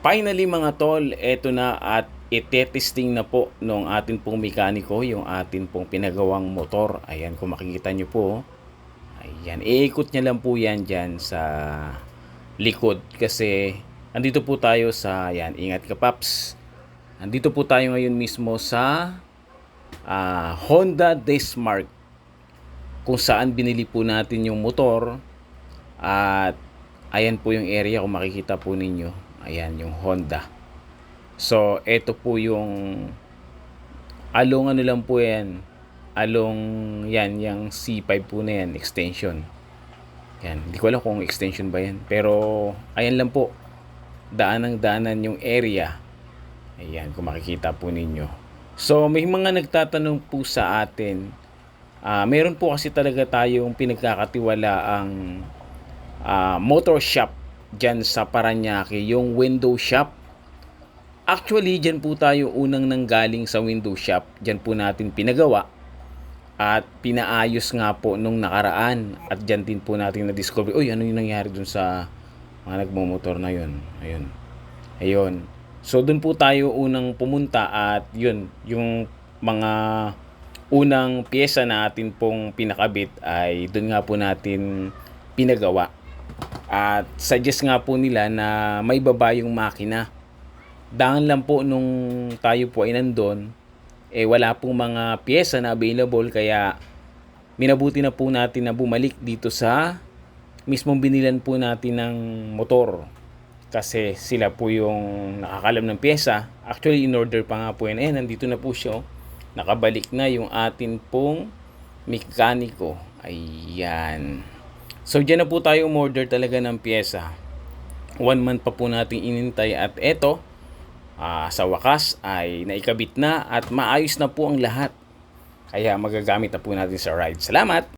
Finally mga tol, eto na at itetesting na po nung atin pong mekaniko yung atin pong pinagawang motor. Ayan, kung makikita nyo po. Ayan, iikot niya lang po yan dyan sa likod kasi andito po tayo sa, ayan, ingat ka paps. Andito po tayo ngayon mismo sa ah, Honda Desmark kung saan binili po natin yung motor at ayan po yung area kung makikita po ninyo ayan yung Honda. So eto po yung along ano lang po yan along yan yung C5 po na yan extension. Yan hindi ko alam kung extension ba yan pero ayan lang po. Daanang daanan yung area. Ayan kung makikita po ninyo. So may mga nagtatanong po sa atin. Ah, meron po kasi talaga tayong pinagkakatiwalaang ah, motor shop dyan sa Paranaque, yung window shop. Actually, dyan po tayo unang nanggaling sa window shop. Dyan po natin pinagawa at pinaayos nga po nung nakaraan. At dyan din po natin na-discover, uy, ano yung nangyari dun sa mga nagmumotor na yun. Ayun. Ayun. So, dun po tayo unang pumunta at yun, yung mga unang pyesa na atin pong pinakabit ay doon nga po natin pinagawa. At suggest nga po nila na may baba yung makina. Dahil lang po nung tayo po ay nandun, eh wala pong mga pyesa na available kaya minabuti na po natin na bumalik dito sa mismong binilan po natin ng motor. Kasi sila po yung nakakalam ng pyesa. Actually, in order pa nga po yan. Eh, nandito na po siya. oh nakabalik na yung atin pong mekaniko. Ayan. So, dyan na po tayo umorder talaga ng pyesa. One month pa po natin inintay at eto, ah, sa wakas ay naikabit na at maayos na po ang lahat. Kaya magagamit na po natin sa ride. Salamat!